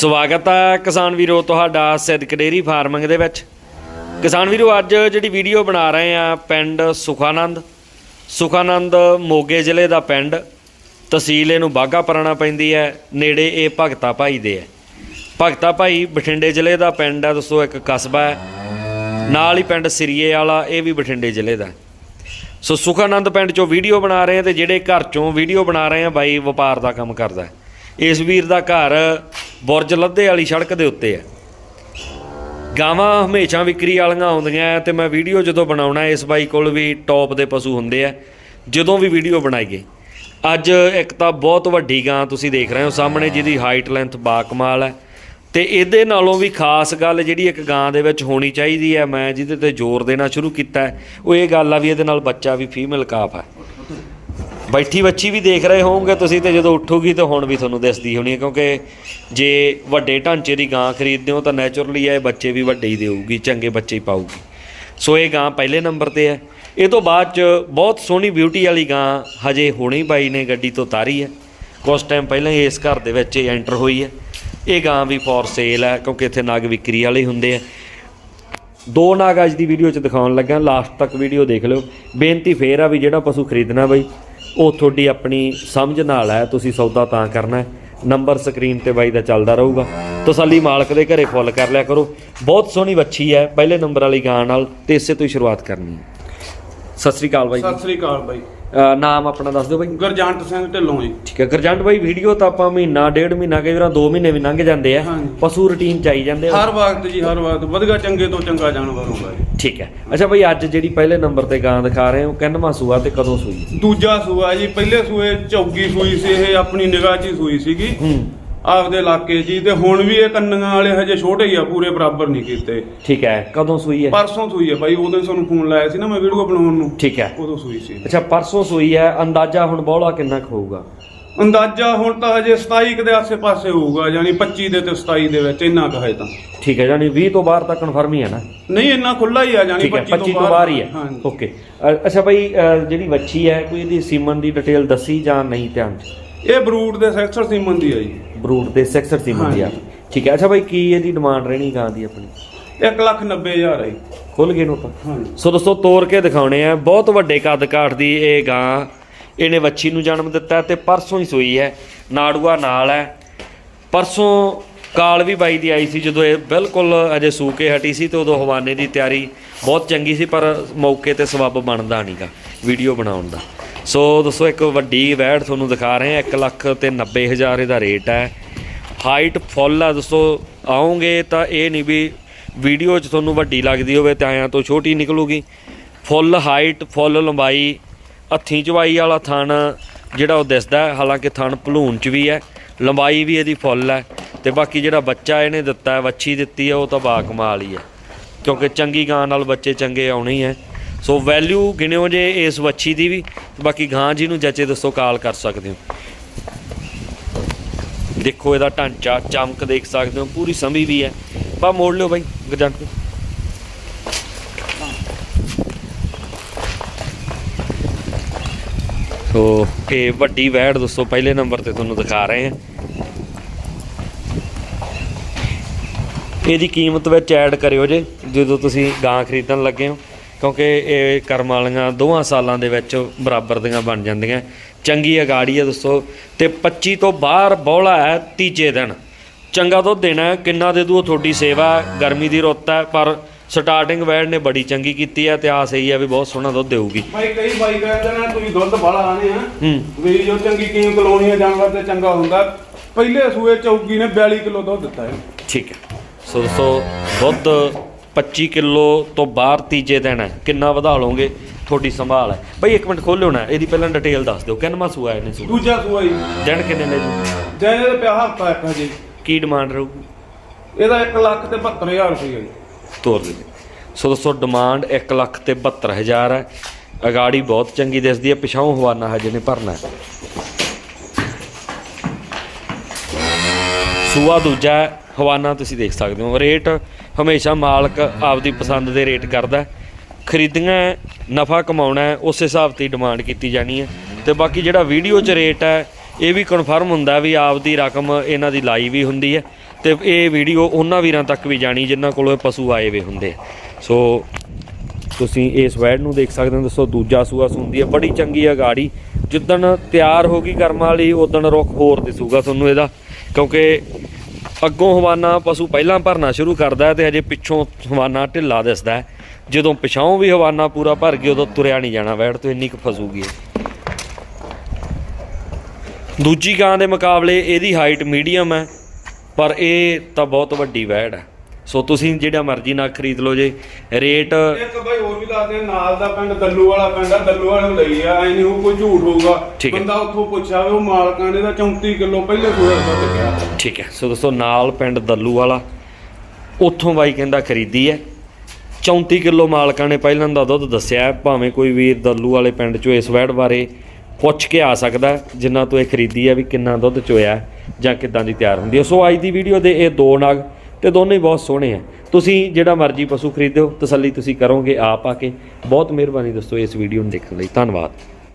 ਸਵਾਗਤ ਹੈ ਕਿਸਾਨ ਵੀਰੋ ਤੁਹਾਡਾ ਸਿੱਧਕ ਡੇਰੀ ਫਾਰਮਿੰਗ ਦੇ ਵਿੱਚ। ਕਿਸਾਨ ਵੀਰੋ, ਅੱਜ ਜਿਹੜੀ ਵੀਡੀਓ ਬਣਾ ਰਹੇ ਆ ਪਿੰਡ ਸੁਖਾਨੰਦ। ਸੁਖਾਨੰਦ ਮੋਗੇ ਜ਼ਿਲ੍ਹੇ ਦਾ ਪਿੰਡ। ਤਹਿਸੀਲ ਇਹਨੂੰ ਬਾਗਾ ਪਰਾਣਾ ਪੈਂਦੀ ਹੈ, ਨੇੜੇ ਇਹ ਭਗਤਾ ਭਾਈ ਦੇ ਹੈ। ਭਗਤਾ ਭਾਈ ਬਠਿੰਡੇ ਜ਼ਿਲ੍ਹੇ ਦਾ ਪਿੰਡ ਹੈ ਦੋਸਤੋ ਇੱਕ ਕਸਬਾ ਹੈ। ਨਾਲ ਹੀ ਪਿੰਡ ਸਿਰੀਏ ਵਾਲਾ, ਇਹ ਵੀ ਬਠਿੰਡੇ ਜ਼ਿਲ੍ਹੇ ਦਾ ਸੋ ਸੁਖਾਨੰਦ ਪਿੰਡ ਚੋਂ ਵੀਡੀਓ ਬਣਾ ਰਹੇ ਆ ਤੇ ਜਿਹੜੇ ਘਰ ਚੋਂ ਵੀਡੀਓ ਬਣਾ ਰਹੇ ਆ, ਬਾਈ ਵਪਾਰ ਦਾ ਕੰਮ ਕਰਦਾ ਇਸ ਵੀਰ ਦਾ ਘਰ ਬੁਰਜ ਲੱਦੇ ਵਾਲੀ ਸੜਕ ਦੇ ਉੱਤੇ ਹੈ। ਗਾਵਾਂ ਹਮੇਸ਼ਾ ਵਿਕਰੀ ਵਾਲੀਆਂ ਆਉਂਦੀਆਂ ਹੈ ਤੇ ਮੈਂ ਵੀਡੀਓ ਜਦੋਂ ਬਣਾਉਣਾ, ਇਸ ਬਾਈ ਕੋਲ ਵੀ ਟੌਪ ਦੇ ਪਸ਼ੂ ਹੁੰਦੇ ਆ ਜਦੋਂ ਵੀ ਵੀਡੀਓ ਬਣਾਈਏ ਅੱਜ ਇੱਕ ਤਾਂ ਬਹੁਤ ਵੱਡੀ ਗਾਂ ਤੁਸੀਂ ਦੇਖ ਰਹੇ ਹੋ, ਸਾਹਮਣੇ ਜਿਹਦੀ ਹਾਈਟ ਲੈਂਥ ਬਾਕਮਾਲ ਹੈ ਤੇ ਇਹਦੇ ਨਾਲੋਂ ਵੀ ਖਾਸ ਗੱਲ ਜਿਹੜੀ ਇੱਕ ਗਾਂ ਦੇ ਵਿੱਚ ਹੋਣੀ ਚਾਹੀਦੀ ਹੈ, ਮੈਂ ਜਿਹਦੇ ਤੇ ਜ਼ੋਰ ਦੇਣਾ ਸ਼ੁਰੂ ਕੀਤਾ ਉਹ ਇਹ ਗੱਲ ਆ ਵੀ ਇਹਦੇ ਨਾਲ ਬੱਚਾ ਵੀ ਫੀਮੇਲ ਕਾਫ ਹੈ। ਬੈਠੀ ਬੱਚੀ ਵੀ ਦੇਖ ਰਹੇ ਹੋਵੋਗੇ ਤੁਸੀਂ ਤੇ ਜਦੋਂ ਉੱਠੂਗੀ ਤਾਂ ਹੁਣ ਵੀ ਤੁਹਾਨੂੰ ਦਿਸਦੀ ਹੋਣੀ ਹੈ, ਕਿਉਂਕਿ ਜੇ ਵੱਡੇ ਢਾਂਚੇ ਦੀ ਗਾਂ ਖਰੀਦਦੇ ਹੋ ਤਾਂ ਨੇਚਰਲੀ ਇਹ ਬੱਚੇ ਵੀ ਵੱਡੇ ਹੀ ਦੇਊਗੀ, ਚੰਗੇ ਬੱਚੇ ਹੀ ਪਾਊਗੀ। ਸੋ ਇਹ ਗਾਂ ਪਹਿਲੇ ਨੰਬਰ ਤੇ ਹੈ। ਇਹ ਤੋਂ ਬਾਅਦ ਚ ਬਹੁਤ ਸੋਹਣੀ ਬਿਊਟੀ ਵਾਲੀ ਗਾਂ ਹਜੇ ਹੁਣੇ ਬਾਈ ਨੇ ਗੱਡੀ ਤੋਂ ਤਾਰੀ ਹੈ। ਕੁਝ ਟਾਈਮ ਪਹਿਲਾਂ ਹੀ ਇਸ ਘਰ ਦੇ ਵਿੱਚ ਇਹ ਐਂਟਰ ਹੋਈ ਹੈ। ਇਹ ਗਾਂ ਵੀ ਫੋਰ ਸੇਲ ਹੈ, ਕਿਉਂਕਿ ਇੱਥੇ ਨਾਗ ਵਿਕਰੀ ਵਾਲੇ ਹੁੰਦੇ ਆ। ਦੋ ਨਾਗ ਅੱਜ ਦੀ ਵੀਡੀਓ 'ਚ ਦਿਖਾਉਣ ਲੱਗਾ ਲਾਸਟ ਤੱਕ ਵੀਡੀਓ ਦੇਖ ਲਿਓ। ਬੇਨਤੀ ਫੇਰ ਆ ਵੀ ਜਿਹੜਾ ਪਸ਼ੂ ਖਰੀਦਣਾ ਬਈ ਉਹ ਤੁਹਾਡੀ ਆਪਣੀ ਸਮਝ ਨਾਲ ਹੈ ਤੁਸੀਂ ਸੌਦਾ ਤਾਂ ਕਰਨਾ ਨੰਬਰ ਸਕਰੀਨ ਤੇ ਬਾਈ ਦਾ ਚੱਲਦਾ ਰਹੂਗਾ। ਤਸੱਲੀ ਮਾਲਕ ਦੇ ਘਰੇ ਫੁੱਲ ਕਰ ਲਿਆ ਕਰੋ। ਬਹੁਤ ਸੋਹਣੀ ਵੱਛੀ ਹੈ ਪਹਿਲੇ ਨੰਬਰ ਵਾਲੀ ਗਾਂ ਨਾਲ ਤੇ ਇਸੇ ਤੋਂ ਹੀ ਸ਼ੁਰੂਆਤ ਕਰਨੀ ਹੈ। ਸਤਿ ਸ੍ਰੀ ਅਕਾਲ ਬਾਈ ਜੀ। ਸਤਿ ਸ੍ਰੀ ਅਕਾਲ ਬਾਈ। ਅ, ਨਾਮ ਆਪਣਾ ਦੱਸ ਦਿਓ ਬਾਈ। ਗੁਰਜੰਟ ਸਿੰਘ ਢਿੱਲੋਂ ਜੀ। ਠੀਕ ਹੈ ਗਰਜੰਟ ਬਾਈ ਵੀਡੀਓ ਤਾਂ ਆਪਾਂ ਮਹੀਨਾ ਡੇਢ ਮਹੀਨਾ ਕਈ ਵਾਰ 2 ਮਹੀਨੇ ਵੀ ਲੰਘ ਜਾਂਦੇ ਆ। ਹਾਂਜੀ। ਪਸ਼ੂ ਰੁਟੀਨ ਚ ਆਈ ਜਾਂਦੇ ਆ। ਹਰ ਵਕਤ ਜੀ ਹਰ ਵਕਤ। ਵਧੀਆ ਚੰਗੇ ਤੋਂ ਚੰਗਾ ਜਾਨਵਰ ਹੁੰਦਾ ਜੀ। ਠੀਕ ਹੈ। ਅੱਛਾ ਬਈ ਅੱਜ ਜਿਹੜੀ ਪਹਿਲੇ ਨੰਬਰ ਤੇ ਗਾਂ ਦਿਖਾ ਰਹੇ ਹੋ ਕਿੰਨਵਾਂ ਸੂਆ ਤੇ ਕਦੋਂ ਸੂਈ? ਦੂਜਾ ਸੂਆ ਜੀ ਪਹਿਲੇ ਸੂਏ ਚੌਗੀ ਸੂਈ ਸੀ ਇਹ ਆਪਣੀ ਨਿਗਾਹ 'ਚ ਹੀ ਸੂਈ ਸੀਗੀ। ਹੂੰ। ਆਪਦੇ ਇਲਾਕੇ 'ਚ ਹੀ ਤੇ ਹੁਣ ਵੀ ਇਹ ਕੰਨੀਆਂ ਵਾਲੇ ਹਜੇ ਛੋਟੇ ਹੀ ਆ ਪੂਰੇ ਬਰਾਬਰ ਨਹੀਂ ਕੀਤੇ। ਠੀਕ ਹੈ ਕਦੋਂ ਸੂਈ ਹੈ? ਪਰਸੋਂ ਸੂਈ ਹੈ ਬਾਈ ਉਦੋਂ ਤੁਹਾਨੂੰ ਫੋਨ ਲਾਇਆ ਸੀ ਨਾ ਮੈਂ ਵੀਡੀਓ ਬਣਾਉਣ ਨੂੰ। ਠੀਕ ਹੈ। ਉਦੋਂ ਸੂਈ ਸੀ। ਅੱਛਾ ਪਰਸੋਂ ਸੂਈ ਹੈ ਅੰਦਾਜ਼ਾ ਹੁਣ ਬੋਲਾ ਕਿੰਨਾ ਕੁ ਹੋਊਗਾ? ਅੰਦਾਜ਼ਾ ਹੁਣ ਤਾਂ ਹਜੇ 27 ਕੁ ਦੇ ਆਸੇ-ਪਾਸੇ ਹੋਊਗਾ ਯਾਨੀ 25 ਦੇ ਤੇ 27 ਦੇ ਵਿੱਚ ਇੰਨਾ ਕੁ ਹੈ ਤਾਂ। ਠੀਕ ਹੈ ਜਾਨੀ 20 ਤੋਂ ਬਾਹਰ ਤਾਂ ਕਨਫਰਮ ਹੀ ਹੈ ਨਾ? ਨਹੀਂ ਇੰਨਾ ਖੁੱਲਾ ਹੀ ਆ ਯਾਨੀ ਠੀਕ ਹੈ 25 ਤੋਂ ਬਾਹਰ ਹੀ ਹੈ। ਹਾਂਜੀ। ਓਕੇ ਅ, ਅੱਛਾ ਬਈ ਅ, ਜਿਹੜੀ ਵੱਛੀ ਹੈ ਕੋਈ ਇਹਦੀ ਸੀਮਨ ਦੀ ਡਿਟੇਲ ਦੱਸੀ ਜਾਂ ਨਹੀਂ ਧਿਆਨ ਚ? ਇਹ ਬਰੂਡ ਦੇ ਸੈਕਟਰ ਸੀਮਨ ਦੀ ਹੈ ਜੀ। ਬਰੂਟ ਦੇ ਸੈਕਸਰ ਸੀਮਨ ਦੀ ਆ। ਠੀਕ ਹੈ ਅੱਛਾ ਬਈ ਕੀ ਇਹਦੀ ਡਿਮਾਂਡ ਰਹਿਣੀ ਗਾਂ ਦੀ ਆਪਣੀ? 1 ਲੱਖ 90 ਹਜ਼ਾਰ ਹੈ ਜੀ। ਖੁੱਲ ਗਏ ਨੂੰ ਆਪਾਂ ਹਾਂਜੀ। ਸੋ ਦੋਸਤੋ ਤੋੜ ਕੇ ਦਿਖਾਉਣੇ ਆ ਬਹੁਤ ਵੱਡੇ ਕੱਦ ਕਾਠ ਦੀ ਇਹ ਗਾਂ ਇਹਨੇ ਵੱਛੀ ਨੂੰ ਜਨਮ ਦਿੱਤਾ ਤੇ ਪਰਸੋਂ ਹੀ ਸੂਈ ਹੈ। ਨਾੜੂਆ ਨਾਲ ਹੈ। ਪਰਸੋਂ ਕਾਲ ਵੀ ਬਾਈ ਦੀ ਆਈ ਸੀ, ਜਦੋਂ ਇਹ ਬਿਲਕੁਲ ਅਜੇ ਸੂ ਕੇ ਹਟੀ ਸੀ ਤੇ ਉਦੋਂ ਹਵਾਨੇ ਦੀ ਤਿਆਰੀ ਬਹੁਤ ਚੰਗੀ ਸੀ, ਪਰ ਮੌਕੇ ਤੇ ਸਬੱਬ ਬਣਦਾ ਨਹੀਂਗਾ ਵੀਡੀਓ ਬਣਾਉਣ ਦਾ। ਸੋ ਦੱਸੋ, ਇੱਕ ਵੱਡੀ ਵੈੜ ਤੁਹਾਨੂੰ ਦਿਖਾ ਰਹੇ ਹਾਂ। 1 ਲੱਖ ਤੇ 90 ਹਜ਼ਾਰ ਇਹਦਾ ਰੇਟ ਹੈ। ਹਾਈਟ ਫੁੱਲ ਆ, ਦੱਸੋ, ਆਉਂਗੇ ਤਾਂ ਇਹ ਨਹੀਂ ਵੀ ਵੀਡੀਓ 'ਚ ਤੁਹਾਨੂੰ ਵੱਡੀ ਲੱਗਦੀ ਹੋਵੇ ਤੇ ਆਇਆਂ ਤੋਂ ਛੋਟੀ ਨਿਕਲੂਗੀ। ਫੁੱਲ ਹਾਈਟ, ਫੁੱਲ ਲੰਬਾਈ ਹੱਥੀਂ ਚਵਾਈ ਵਾਲਾ ਥਣ ਜਿਹੜਾ ਉਹ ਦਿਸਦਾ ਹਾਲਾਂਕਿ ਥਣ ਭਲੂਣ 'ਚ ਵੀ ਹੈ, ਲੰਬਾਈ ਵੀ ਇਹਦੀ ਫੁੱਲ ਹੈ ਤੇ ਬਾਕੀ ਜਿਹੜਾ ਬੱਚਾ ਇਹਨੇ ਦਿੱਤਾ ਹੈ, ਵੱਛੀ ਦਿੱਤੀ ਹੈ, ਉਹ ਤਾਂ ਬਾ ਕਮਾਲ ਹੀ ਹੈ। ਕਿਉਂਕਿ ਚੰਗੀ ਗਾਂ ਨਾਲ ਬੱਚੇ ਚੰਗੇ ਆਉਣੇ ਹੀ ਹੈ। ਸੋ ਵੈਲਿਊ ਗਿਣਿਓ ਜੇ ਇਸ ਵੱਛੀ ਦੀ ਵੀ, ਬਾਕੀ ਗਾਂ ਜੀ ਨੂੰ ਜੱਚੇ ਦੱਸੋ ਕਾਲ ਕਰ ਸਕਦੇ ਹੋ। ਦੇਖੋ ਇਹਦਾ ਢਾਂਚਾ, ਚਮਕ ਦੇਖ ਸਕਦੇ ਹੋ, ਪੂਰੀ ਸੰਭੀ ਵੀ ਹੈ। ਬਾ ਮੋੜ ਲਿਓ ਬਾਈ, ਗਜੰਟ। ਸੋ ਇਹ ਵੱਡੀ ਵੈੜ ਦੋਸਤੋ ਪਹਿਲੇ ਨੰਬਰ ਤੇ ਤੁਹਾਨੂੰ ਦਿਖਾ ਰਹੇ ਹਾਂ। ਇਹਦੀ ਕੀਮਤ ਵਿੱਚ ਐਡ ਕਰਿਓ ਜੇ ਜਦੋਂ ਤੁਸੀਂ ਗਾਂ ਖਰੀਦਣ ਲੱਗੇ ਹੋ ਕਿਉਂਕਿ ਇਹ ਕਰਮ ਵਾਲੀਆਂ ਦੋਹਾਂ ਸਾਲਾਂ ਦੇ ਵਿੱਚ ਬਰਾਬਰ ਦੀਆਂ ਬਣ ਜਾਂਦੀਆਂ। ਚੰਗੀ ਅਗਾੜੀ ਹੈ ਦੋਸਤੋ ਤੇ 25 ਤੋਂ ਬਾਹਰ ਬੌਲਾ ਹੈ ਤੀਜੇ ਦਿਨ। ਚੰਗਾ ਦੁੱਧ ਦੇਣਾ ਹੈ, ਕਿੰਨਾ ਦੇ ਦੂ ਤੁਹਾਡੀ ਸੇਵਾ ਗਰਮੀ ਦੀ ਰੁੱਤ ਹੈ ਪਰ ਸਟਾਰਟਿੰਗ ਵੈੜ ਨੇ ਬੜੀ ਚੰਗੀ ਕੀਤੀ ਹੈ ਤੇ ਆਸ ਇਹੀ ਹੈ ਵੀ ਬਹੁਤ ਸੋਹਣਾ ਦੁੱਧ ਦੇਊਗੀ। ਭਾਈ ਕਈ ਬਾਈ ਕਹਿੰਦੇ ਨੇ ਤੁਸੀਂ ਦੁੱਧ ਬਾਲਾ ਆਣੇ ਆ। ਵੀ ਜੋ ਚੰਗੀ ਕੀਮਤ ਲਾਉਣੀ ਆ ਜਾਨਵਰ ਤੇ ਚੰਗਾ ਹੁੰਦਾ। ਪਹਿਲੇ ਸੂਏ ਚੌਗੀ ਨੇ 42 ਕਿਲੋ ਦੁੱਧ ਦਿੱਤਾ ਹੈ। ਠੀਕ ਹੈ। ਸੋ ਦੋਸਤੋ ਦੁੱਧ 25 ਕਿਲੋ ਤੋਂ ਬਾਹਰ ਤੀਜੇ ਦਿਨ ਹੈ। ਕਿੰਨਾ ਵਧਾ ਲਓਗੇ? ਤੁਹਾਡੀ ਸੰਭਾਲ ਹੈ। ਬਈ ਇੱਕ ਮਿੰਟ ਖੋਲਿਓ ਨਾ ਇਹਦੀ ਪਹਿਲਾਂ ਡਿਟੇਲ ਦੱਸ ਦਿਓ। ਕਿੰਨਵਾਂ ਸੂਆ ਇਹਨੇ ਸੂ ਦੂਜਾ ਸੂਆ ਜੀ। ਦਿਨ ਕਿੰਨੇ ਲੈ ਜੂ? ਜੈ ਇਹਦੇ ਪਿਆ ਹਫਤਾ ਇੱਕ ਹਜੇ। ਕੀ ਡਿਮਾਂਡ ਰਹੂਗੀ? ਇਹਦਾ 1 ਲੱਖ ਤੇ 72000 ਰੁਪਏ ਜੀ। ਤੋਰ ਦੇ ਸੋ ਦੋਸਤੋ ਡਿਮਾਂਡ 1 ਲੱਖ ਤੇ 72000 ਹੈ। ਅਗਾੜੀ ਬਹੁਤ ਚੰਗੀ ਦਿਸਦੀ ਹੈ ਪਿਛਾਉਂ ਹਵਾਨਾ ਹਜੇ ਨੇ ਭਰਨਾ ਹੈ। ਸੂਆ ਦੂਜਾ ਹਵਾਨਾ ਤੁਸੀਂ ਦੇਖ ਸਕਦੇ ਹੋ। ਰੇਟ ਹਮੇਸ਼ਾ ਮਾਲਕ ਆਪਦੀ ਪਸੰਦ ਦੇ ਰੇਟ ਕਰਦਾ ਖਰੀਦਣਾ ਨਫਾ ਕਮਾਉਣਾ ਉਸ ਹਿਸਾਬ ਤੇ ਡਿਮਾਂਡ ਕੀਤੀ ਜਾਣੀ ਹੈ। ਤੇ ਬਾਕੀ ਜਿਹੜਾ ਵੀਡੀਓ 'ਚ ਰੇਟ ਹੈ, ਇਹ ਵੀ ਕਨਫਰਮ ਹੁੰਦਾ ਵੀ ਆਪਦੀ ਰਕਮ ਇਹਨਾਂ ਦੀ ਲਾਈ ਵੀ ਹੁੰਦੀ ਹੈ। ਤੇ ਇਹ ਵੀਡੀਓ ਉਹਨਾਂ ਵੀਰਾਂ ਤੱਕ ਵੀ ਜਾਣੀ ਜਿਨ੍ਹਾਂ ਕੋਲੋਂ ਪਸ਼ੂ ਆਏ ਵੇ ਹੁੰਦੇ। ਸੋ ਤੁਸੀਂ ਇਸ ਵੈਡ ਨੂੰ ਦੇਖ ਸਕਦੇ ਹੋ, ਦੱਸੋ ਦੂਜਾ ਸੂਆ ਸੁੰਦੀ ਹੈ, ਬੜੀ ਚੰਗੀ ਆ ਗਾੜੀ। ਜਿੱਦਣ ਤਿਆਰ ਹੋ ਗਈ ਕਰਮ ਵਾਲੀ ਉਦਣ ਰੁੱਖ ਹੋਰ ਦਿਸੂਗਾ ਤੁਹਾਨੂੰ ਇਹਦਾ। ਕਿਉਂਕਿ ਅੱਗੋਂ ਹਵਾਨਾ ਪਸ਼ੂ ਪਹਿਲਾਂ ਭਰਨਾ ਸ਼ੁਰੂ ਕਰਦਾ ਹੈ ਤੇ ਹਜੇ ਪਿੱਛੋਂ ਹਵਾਨਾ ਢਿੱਲਾ ਦਿਸਦਾ ਜਦੋਂ ਪਿਛਾਉਂ ਵੀ ਹਵਾਨਾ ਪੂਰਾ ਭਰ ਗਿਆ, ਉਦੋਂ ਤੁਰਿਆ ਨਹੀਂ ਜਾਣਾ ਵੈੜ ਤੋਂ ਇੰਨੀ ਕੁ ਫਸੂਗੀ ਦੂਜੀ ਗਾਂ ਦੇ ਮੁਕਾਬਲੇ ਇਹਦੀ ਹਾਈਟ ਮੀਡੀਅਮ ਹੈ। ਪਰ ਇਹ ਤਾਂ ਬਹੁਤ ਵੱਡੀ ਵੈੜ ਹੈ। ਸੋ ਤੁਸੀਂ ਜਿਹੜਾ ਮਰਜ਼ੀ ਨਾਲ ਖਰੀਦ ਲਓ ਜੇ। ਰੇਟ ਇੱਕ ਬਾਈ ਹੋਰ ਵੀ ਦੱਸਦੇ ਆ, ਨਾਲ ਦਾ ਪਿੰਡ ਦੱਲੂ ਵਾਲਾ ਪਿੰਡ ਆ ਦੱਲੂ ਵਾਲੇ ਨੂੰ ਲਈ ਆ। ਐ ਨਹੀਂ ਉਹ ਕੋਈ ਝੂਠ ਹੋਊਗਾ। ਠੀਕ ਹੈ। ਬੰਦਾ ਉੱਥੋਂ ਪੁੱਛਿਆ ਵੀ ਉਹ ਮਾਲਕਾਂ ਨੇ ਦਾ 34 ਕਿਲੋ ਪਹਿਲੇ ਸੂਏ ਦਾ ਦੁੱਧ ਕਿਹਾ ਠੀਕ ਹੈ। ਸੋ ਦੋਸਤੋ ਨਾਲ ਪਿੰਡ ਦੱਲੂ ਵਾਲਾ ਉੱਥੋਂ ਬਾਈ ਕਹਿੰਦਾ ਖਰੀਦੀ ਹੈ। 34 ਕਿਲੋ ਮਾਲਕਾਂ ਨੇ ਪਹਿਲਾਂ ਦਾ ਦੁੱਧ ਦੱਸਿਆ ਹੈ। ਭਾਵੇਂ ਕੋਈ ਵੀਰ ਦੱਲੂ ਵਾਲੇ ਪਿੰਡ ਚੋਂ ਇਸ ਵੈੜ ਬਾਰੇ ਪੁੱਛ ਕੇ ਆ ਸਕਦਾ ਹੈ, ਜਿਨ੍ਹਾਂ ਤੋਂ ਇਹ ਖਰੀਦੀ ਹੈ ਵੀ ਕਿੰਨਾ ਦੁੱਧ ਚੋਇਆ ਹੈ। ਜਾਂ ਕਿੱਦਾਂ ਦੀ ਤਿਆਰ ਹੁੰਦੀ ਹੈ। ਸੋ ਅੱਜ ਦੀ ਵੀਡੀਓ ਦੇ ਇਹ ਦੋ ਨਾਗ ਤੇ ਦੋਨੇ ਹੀ ਬਹੁਤ ਸੋਹਣੇ ਆ। ਤੁਸੀਂ ਜਿਹੜਾ ਮਰਜ਼ੀ ਪਸ਼ੂ ਖਰੀਦੋ, ਤਸੱਲੀ ਤੁਸੀਂ ਕਰੋਗੇ ਆਪ ਆ ਕੇ। ਬਹੁਤ ਮਿਹਰਬਾਨੀ ਦੋਸਤੋ ਇਸ ਵੀਡੀਓ ਨੂੰ ਦੇਖਣ ਲਈ। ਧੰਨਵਾਦ।